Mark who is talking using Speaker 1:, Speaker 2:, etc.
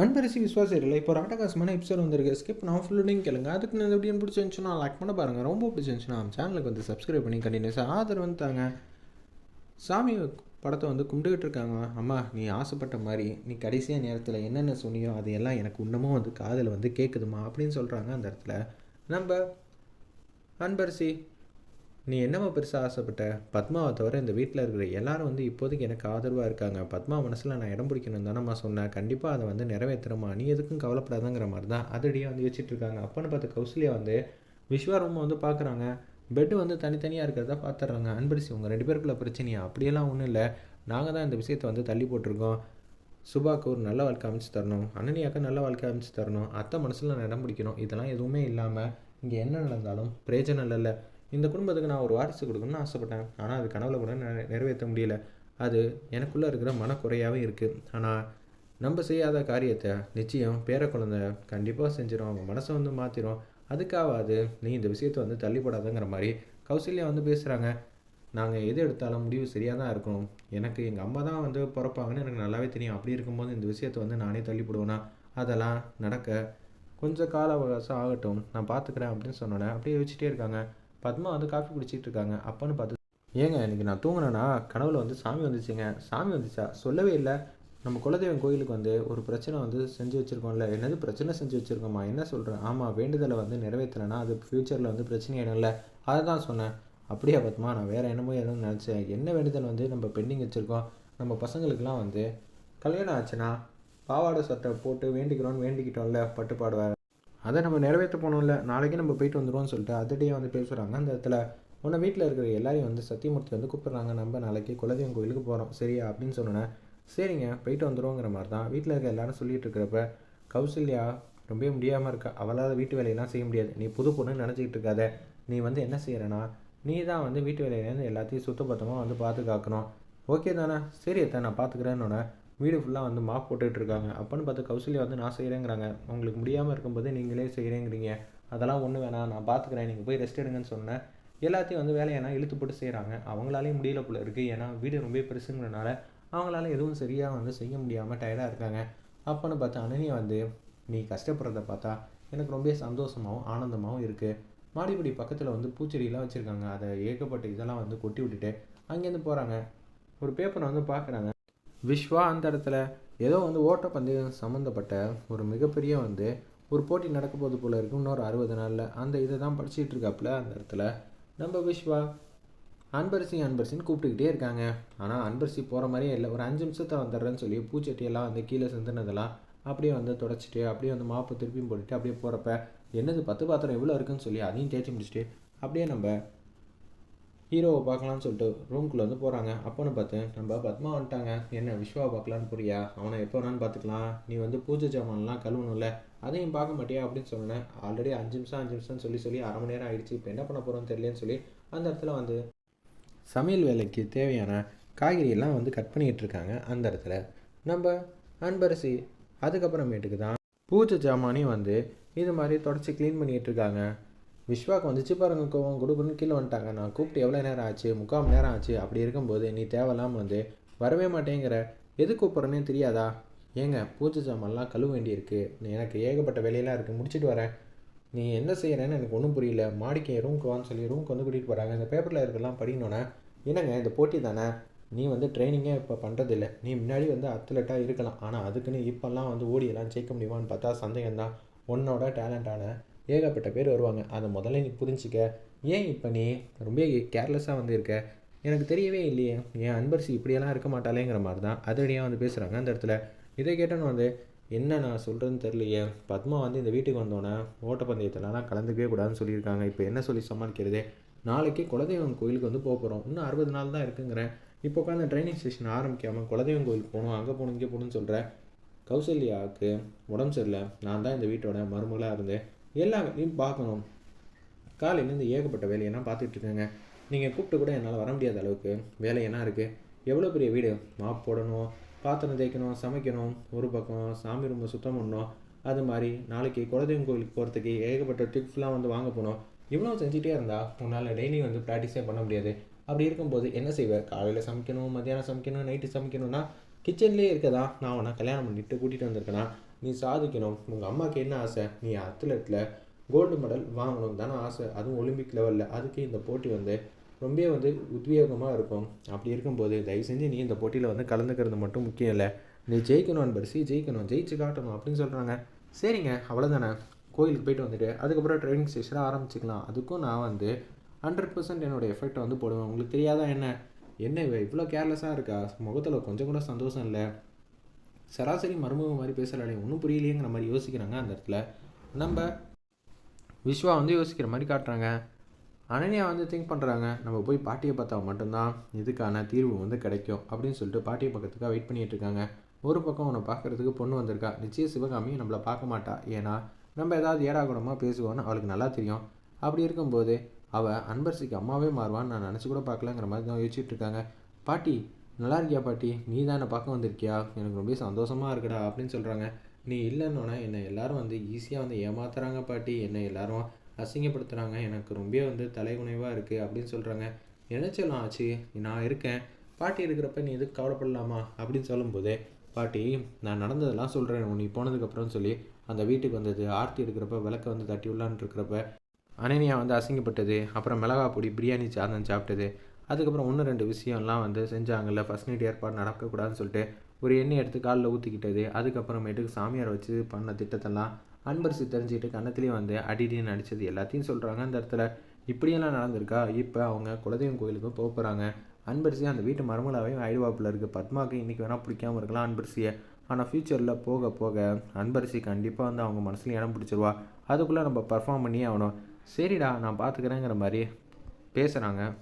Speaker 1: அன்பரிசி விஸ்வாசம் இல்லை இப்போ ஒரு எபிசோட் வந்திருக்கு. ஸ்கிப் நான் ஃபுல்லுடையும் கேளுங்க. அதுக்கு நான் எப்படின்னு பிடிச்சிருந்துச்சுன்னா லைக் பண்ண பாருங்கள் ரொம்ப பிடிச்சிருந்துச்சுன்னா நம்ம சேனலுக்கு வந்து சப்ஸ்கிரைப் பண்ணி கண்டினியூஸாக ஆதரவு வந்து தாங்க. சாமி படத்தை வந்து கும்பிட்டுக்கிட்டு இருக்காங்க. அம்மா நீ ஆசைப்பட்ட மாதிரி நீ கடைசியாக நேரத்தில் என்னென்ன சொன்னியோ அது எல்லாம் எனக்கு இன்னமும் வந்து காதில் வந்து கேட்குதுமா அப்படின்னு சொல்கிறாங்க அந்த இடத்துல. நம்ம அன்பரிசி நீ என்னம்மா பெருசாக ஆசைப்பட்ட? பத்மாவை தவிர இந்த வீட்டில் இருக்கிற எல்லாரும் வந்து இப்போதைக்கு எனக்கு ஆதரவாக இருக்காங்க. பத்மா மனசில் நான் இடம் பிடிக்கணும் தானம்மா சொன்னேன் கண்டிப்பாக அதை வந்து நிறைவேற்றுறமா நீ எதுக்கும் கவலைப்படாதங்கிற மாதிரி தான் அதடியாக வந்து வச்சுட்டு இருக்காங்க. அப்பன்னு பார்த்து கௌசல்யா வந்து விஸ்வரூபம் வந்து பார்க்குறாங்க பெட்டு வந்து தனித்தனியாக இருக்கிறத பார்த்துட்றாங்க அன்பரிசி உங்கள் ரெண்டு பேருக்குள்ள பிரச்சனையா? அப்படியெல்லாம் ஒன்றும் இல்லை. நாங்கள் தான் இந்த விஷயத்தை வந்து தள்ளி போட்டிருக்கோம். சுபாக்கு ஒரு நல்ல வாழ்க்கை அமைச்சு தரணும். அண்ணனியாக்க நல்ல வாழ்க்கை அமைச்சு தரணும். அத்தை மனசில் நான் இடம் பிடிக்கணும். இதெல்லாம் எதுவுமே இல்லாமல் இங்கே என்ன நடந்தாலும் பிரயோஜனம் இல்லைல்ல இந்த குடும்பத்துக்கு நான் ஒரு வாரிசு கொடுக்கணும்னு ஆசைப்பட்டேன். ஆனால் அது கனவுல கூட நிறை- நிறைவேற்ற முடியல. அது எனக்குள்ளே இருக்கிற மனக்குறையாகவே இருக்குது ஆனால் நம்ம செய்யாத காரியத்தை நிச்சயம் பேர குழந்தை கண்டிப்பாக செஞ்சிடும் அவங்க மனசை வந்து மாற்றிடும் அதுக்காவது நீ இந்த விஷயத்தை வந்து தள்ளிப்படாதங்கிற மாதிரி கௌசல்யா வந்து பேசுகிறாங்க நாங்கள் எது எடுத்தாலும் முடிவு சரியாக தான் இருக்கணும். எனக்கு எங்கள் அம்மா தான் வந்து பிறப்பாங்கன்னு எனக்கு நல்லாவே தெரியும். அப்படி இருக்கும்போது இந்த விஷயத்தை வந்து நானே தள்ளி அதெல்லாம் நடக்க கொஞ்சம் கால அவகாசம் ஆகட்டும். நான் பார்த்துக்கிறேன் அப்படின்னு சொன்னோன்னே அப்படியே யோசிச்சிட்டே இருக்காங்க. பத்மா வந்து காஃபி குடிச்சிட்டு இருக்காங்க அப்போன்னு பார்த்து ஏங்க இன்னைக்கு நான் தூங்கினேன்னா கனவுல வந்து சாமி வந்துச்சுங்க. சாமி வந்துச்சா? சொல்லவே இல்லை. நம்ம குலதெய்வம் கோயிலுக்கு வந்து ஒரு பிரச்சனை வந்து செஞ்சு வச்சுருக்கோம்ல. என்னது பிரச்சனை செஞ்சு வச்சுருக்கோமா? என்ன சொல்கிறேன் ஆமாம் வேண்டுதலை வந்து நிறைவேற்றலைன்னா அது ஃப்யூச்சரில் வந்து பிரச்சனை ஆயிடும்ல. அதை தான் சொன்னேன். அப்படியா பத்மா நான் வேறு என்னமோ எதுவும் நினச்சேன். என்ன வேண்டுதல் வந்து நம்ம பெண்டிங் வச்சுருக்கோம்? நம்ம பசங்களுக்கெல்லாம் வந்து கல்யாணம் ஆச்சுன்னா பாவாடை சட்டை போட்டு வேண்டிக்கிறோன்னு வேண்டிக்கிட்டோம்ல பட்டு பாடுவார் அதை நம்ம நிறைவேற்ற போனோம்ல நாளைக்கு நம்ம போயிட்டு வந்துடுவோம்னு சொல்லிட்டு அதட்டே வந்து பேசுகிறாங்க அந்த இடத்துல உன்னை வீட்டில் இருக்கிற எல்லாரையும் வந்து சத்தியமூர்த்தி வந்து கூப்பிட்றாங்க. நம்ம நாளைக்கு குலதெய்வம் கோயிலுக்கு போகிறோம் சரியா? அப்படின்னு சொன்னோன்னே சரிங்க போயிட்டு வந்துடுவோங்கிற மாதிரி தான் வீட்டில் இருக்க எல்லாரும் சொல்லிட்டு இருக்கிறப்ப கௌசல்யா ரொம்பவே முடியாமல் இருக்கா? அவளால் வீட்டு வேலையெல்லாம் செய்ய முடியாது. நீ புது பொண்ணு நினச்சிக்கிட்டு இருக்காத. நீ வந்து என்ன செய்கிறேன்னா நீ தான் வந்து வீட்டு வேலையிலேருந்து எல்லாத்தையும் சுத்தபத்தமாக வந்து பார்த்து காக்கணும் ஓகே தானே? சரி அத்தை நான் பார்த்துக்கிறேன்னு வீடு ஃபுல்லாக வந்து மாப் போட்டுட்ருக்காங்க இருக்காங்க பார்த்து கௌசல்யா வந்து நான் செய்கிறேங்கிறாங்க உங்களுக்கு முடியாமல் இருக்கும்போது நீங்களே செய்கிறேங்கிறீங்க அதெல்லாம் ஒன்றும் வேணாம். நான் பார்த்துக்கிறேன் நீங்கள் போய் ரெஸ்ட் எடுங்கன்னு சொன்னேன். எல்லாத்தையும் வந்து வேலையெல்லாம் இழுத்து போட்டு செய்கிறாங்க அவங்களாலேயும் முடியல போல இருக்குது ஏன்னா வீடு ரொம்ப பெருசுங்கிறனால அவங்களால எதுவும் சரியாக வந்து செய்ய முடியாமல் டயர்டாக இருக்காங்க. அப்போன்னு பார்த்து அனன்யா வந்து நீ கஷ்டப்படுறத பார்த்தா எனக்கு ரொம்ப சந்தோஷமாகவும் ஆனந்தமாகவும் இருக்குது மாடிப்படி பக்கத்தில் வந்து பூச்செடியெல்லாம் வச்சுருக்காங்க. அதை ஏகப்பட்ட இதெல்லாம் வந்து கொட்டி விட்டுட்டு அங்கேருந்து போகிறாங்க ஒரு பேப்பரை வந்து பார்க்குறாங்க விஸ்வா அந்த இடத்துல ஏதோ வந்து ஓட்டப்பந்தயம் சம்மந்தப்பட்ட ஒரு மிகப்பெரிய வந்து ஒரு போட்டி நடக்க போது போல் இருக்கும் இன்னொரு அறுபது நாளில் அந்த இதை தான் படிச்சுட்டு இருக்காப்புல அந்த இடத்துல. நம்ம விஸ்வா அன்பரசி அன்பரசின்னு கூப்பிட்டுக்கிட்டே இருக்காங்க. ஆனால் அன்பரசி போகிற மாதிரியே இல்லை. ஒரு அஞ்சு நிமிஷத்தை வந்துடுறேன்னு சொல்லி பூச்சட்டியெல்லாம் வந்து கீழே சிந்தினதெல்லாம் அப்படியே வந்து தொடச்சிட்டு அப்படியே வந்து மாப்பு திருப்பியும் போட்டுட்டு அப்படியே போகிறப்ப என்னது பத்து பாத்திரம் எவ்வளோ இருக்குன்னு சொல்லி அதையும் தேய்ச்சி முடிச்சுட்டு அப்படியே நம்ம ஹீரோவை பார்க்கலான்னு சொல்லிட்டு ரூம்குள்ளே வந்து போகிறாங்க அப்போன்னு பார்த்து நம்ம பத்மா வந்துட்டாங்க. என்ன விஸ்வாவை பார்க்கலான்னு புரியா அவனை எப்போ வேணாலும் பார்த்துக்கலாம். நீ வந்து பூஜை ஜாமான்லாம் கழுவணும்ல. அதையும் பார்க்க மாட்டியா? அப்படின்னு சொன்னேன் ஆல்ரெடி அஞ்சு நிமிஷம் அஞ்சு நிமிஷம்னு சொல்லி சொல்லி அரை மணி நேரம் ஆயிடுச்சு. இப்போ என்ன பண்ண போகிறோம்னு தெரியலன்னு சொல்லி அந்த இடத்துல வந்து சமையல் வேலைக்கு தேவையான காய்கறியெல்லாம் வந்து கட் பண்ணிக்கிட்டு இருக்காங்க. அந்த இடத்துல நம்ம அன்பரசி அதுக்கப்புறமேட்டுக்கு தான் பூஜை ஜாமானையும் வந்து இது மாதிரி தொடச்சி க்ளீன் பண்ணிகிட்டு இருக்காங்க. விஸ்வாக்கு வந்துச்சு பாருங்க கோவம் கொடுக்குன்னு கீழே வந்துட்டாங்க. நான் கூப்பிட்டு எவ்வளோ நேரம் ஆச்சு? முக்கால் மணி நேரம் ஆச்சு? அப்படி இருக்கும்போது நீ தேவையில்லாமல் வந்து வரவே மாட்டேங்கிற. எது கூப்பிட்றனே தெரியாதா? ஏங்க பூஜை சாமான்லாம் கழுவ வேண்டியிருக்கு. நீ எனக்கு ஏகப்பட்ட வேலையெல்லாம் இருக்குது முடிச்சுட்டு வரேன். நீ என்ன செய்கிறேன்னு எனக்கு ஒன்றும் புரியல. மாடிக்கு ரூம்க்கு வான்னு சொல்லி ரூம்க்கு வந்து கூட்டிகிட்டு போகிறாங்க இந்த பேப்பரில் இருக்கலாம் படிக்கணுன்னே என்னங்க இந்த போட்டி தானே? நீ வந்து ட்ரைனிங்கே இப்போ பண்ணுறதில்ல நீ முன்னாடி வந்து அத்லெட்டாக இருக்கலாம். ஆனால் அதுக்குன்னு இப்போல்லாம் வந்து ஓடியெல்லாம் ஜெயிக்க முடியுமான்னு பார்த்தா சந்தேகம் தான் உன்னோட டேலண்டான ஏகப்பட்ட பேர் வருவாங்க. அதை முதல்ல நீ புரிஞ்சிக்க. ஏன் இப்போ நீ ரொம்ப கேர்லெஸ்ஸாக வந்து இருக்க எனக்கு தெரியவே இல்லையே. என் அன்பரசி இப்படியெல்லாம் இருக்க மாட்டாளேங்கிற மாதிரி தான் அதடியாக வந்து பேசுகிறாங்க அந்த இடத்துல. இதை கேட்டோன்னு வந்து என்ன நான் சொல்கிறேன்னு தெரியலையே. பத்மா வந்து இந்த வீட்டுக்கு வந்தோன்னே ஓட்டப்பந்தயத்திலலாம் கலந்துக்கவே கூடாதுன்னு சொல்லியிருக்காங்க. இப்போ என்ன சொல்லி சமாளிக்கிறது? நாளைக்கு குலதெய்வம் கோயிலுக்கு வந்து போக போகிறோம் இன்னும் அறுபது நாள் தான் இருக்குங்கிறேன். இப்போ உட்காந்து ட்ரைனிங் ஸ்டேஷன் ஆரம்பிக்காமல் குலதெய்வம் கோயிலுக்கு போகணும். அங்கே போகணும் இங்கே போகணும்னு சொல்கிறேன் கௌசல்யாவுக்கு உடம்பு சரியில்லை. நான் தான் இந்த வீட்டோட மருமகளாக இருந்தேன். எல்லா வேலையும் பார்க்கணும். காலையிலேருந்து ஏகப்பட்ட வேலையெல்லாம் பார்த்துட்டு இருக்கேங்க. நீங்கள் கூப்பிட்டு கூட என்னால் வர முடியாத அளவுக்கு வேலையெல்லாம் இருக்குது எவ்வளோ பெரிய வீடு? மாப் போடணும் பாத்திரம் தேய்க்கணும் சமைக்கணும் ஒரு பக்கம் சாமி ரூமை சுத்தம் பண்ணணும். அது மாதிரி நாளைக்கு குலதெய்வம் கோயிலுக்கு போகிறதுக்கு ஏகப்பட்ட டிப்ஸ்லாம் வந்து வாங்க போகணும் இவ்வளோ செஞ்சுட்டே இருந்தால் உன்னால் டெய்லி வந்து ப்ராக்டிஸே பண்ண முடியாது. அப்படி இருக்கும்போது என்ன செய்வார் காலையில் சமைக்கணும் மத்தியானம் சமைக்கணும் நைட்டு சமைக்கணும்னா கிச்சன்லேயே இருக்கதா? நான் உன்னை கல்யாணம் பண்ணிட்டு கூட்டிகிட்டு வந்திருக்கேனா? நீ சாதிக்கணும். உங்கள் அம்மாவுக்கு என்ன ஆசை? நீ அத்லெட்டில் கோல்டு மெடல் வாங்கணும் தானே ஆசை. அதுவும் ஒலிம்பிக் லெவலில் அதுக்கு இந்த போட்டி வந்து ரொம்ப வந்து உத்வேகமாக இருக்கும். அப்படி இருக்கும்போது தயவு செஞ்சு நீ இந்த போட்டியில் வந்து கலந்துக்கிறது மட்டும் முக்கியம் இல்லை. நீ ஜெயிக்கணும் அன்பரிசி ஜெயிக்கணும் ஜெயிச்சு காட்டணும் அப்படின்னு சொல்கிறாங்க சரிங்க அவ்வளோதானே கோயிலுக்கு போயிட்டு வந்துட்டு அதுக்கப்புறம் ட்ரைனிங் செஷனை ஆரம்பிச்சிக்கலாம். அதுக்கும் நான் வந்து ஹண்ட்ரட் பர்சன்ட் என்னோடய எஃபெக்டை வந்து போடுவேன். உங்களுக்கு தெரியாதா என்ன? என்ன இவ்வளோ கேர்லெஸ்ஸாக இருக்கா? முகத்தில் கொஞ்சம் கூட சந்தோஷம் இல்லை. சராசரி மருமக மாதிரி பேசுகிறாளே ஒன்றும் புரியலையேங்கிற மாதிரி யோசிக்கிறாங்க அந்த இடத்துல. நம்ம விஸ்வா வந்து யோசிக்கிற மாதிரி காட்டுறாங்க. அனன்யா வந்து திங்க் பண்ணுறாங்க நம்ம போய் பாட்டியை பார்த்தா மட்டும்தான் இதுக்கான தீர்வு வந்து கிடைக்கும் அப்படின்னு சொல்லிட்டு பாட்டியை பக்கத்துக்காக வெயிட் பண்ணிகிட்டு இருக்காங்க. ஒரு பக்கம் உன்னை பார்க்கறதுக்கு பொண்ணு வந்திருக்கா. நிச்சய சிவகாமி நம்மளை பார்க்க மாட்டா. ஏன்னா நம்ம ஏதாவது ஏடாகுடமாக பேசுவோன்னு அவளுக்கு நல்லா தெரியும். அப்படி இருக்கும்போது அவள் அன்பரசிக்கு அம்மாவே மாறுவான்னு நான் நினச்சி கூட பார்க்கலங்கிற மாதிரி தான் யோசிச்சுட்டு இருக்காங்க. பாட்டி நல்லா இருக்கியா பாட்டி? நீ தான் என்னை பார்க்க வந்திருக்கியா? எனக்கு ரொம்ப சந்தோஷமாக இருக்குடா அப்படின்னு சொல்கிறாங்க நீ இல்லைன்னொன்னே என்னை எல்லாரும் வந்து ஈஸியாக வந்து ஏமாத்துறாங்க பாட்டி. என்னை எல்லாரும் அசிங்கப்படுத்துகிறாங்க எனக்கு ரொம்ப வந்து தலைகுனைவாக இருக்குது அப்படின்னு சொல்கிறாங்க நினைச்சலாம் ஆச்சு? நான் இருக்கேன். பாட்டி இருக்கிறப்ப நீ எதுக்கு கவலைப்படலாமா? அப்படின்னு சொல்லும்போது பாட்டி நான் நடந்ததெல்லாம் சொல்கிறேன் நீ போனதுக்கப்புறம் சொல்லி அந்த வீட்டுக்கு வந்தது. ஆர்த்தி எடுக்கிறப்ப விளக்க வந்து தட்டி உள்ளான்னு இருக்கிறப்ப அனனியா வந்து அசிங்கப்பட்டது அப்புறம் மிளகா பொடி பிரியாணி சாதம் சாப்பிட்டது. அதுக்கப்புறம் ஒன்று ரெண்டு விஷயம்லாம் வந்து செஞ்சாங்கல்ல ஃபஸ்ட் நைட் ஏற்பாடு நடக்கக்கூடாதுன்னு சொல்லிட்டு ஒரு எண்ணெய் எடுத்து காலில் ஊற்றிக்கிட்டது அதுக்கப்புறமேட்டுக்கு சாமியார் வச்சு பண்ண திட்டத்தெல்லாம் அன்பரசி தெரிஞ்சுக்கிட்டு கன்னத்துலேயும் வந்து அடிடின்னு நடித்தது எல்லாத்தையும் சொல்கிறாங்க அந்த இடத்துல. இப்படியெல்லாம் நடந்திருக்கா? இப்போ அவங்க குலதெய்வம் கோயிலுக்கு போக போகிறாங்க அன்பரசி அந்த வீட்டு மருமலாவையும் ஆயிடுவாப்பில் இருக்குது பத்மாவுக்கு இன்றைக்கி வேணால் பிடிக்காமல் இருக்கலாம் அன்பரசியை. ஆனால் ஃப்யூச்சரில் போக போக அன்பரசி கண்டிப்பாக வந்து அவங்க மனசில் இடம் பிடிச்சிருவா. அதுக்குள்ளே நம்ம பர்ஃபார்ம் பண்ணியே ஆகணும். சரிடா நான் பார்த்துக்கிறேங்கிற மாதிரி பேசுகிறாங்க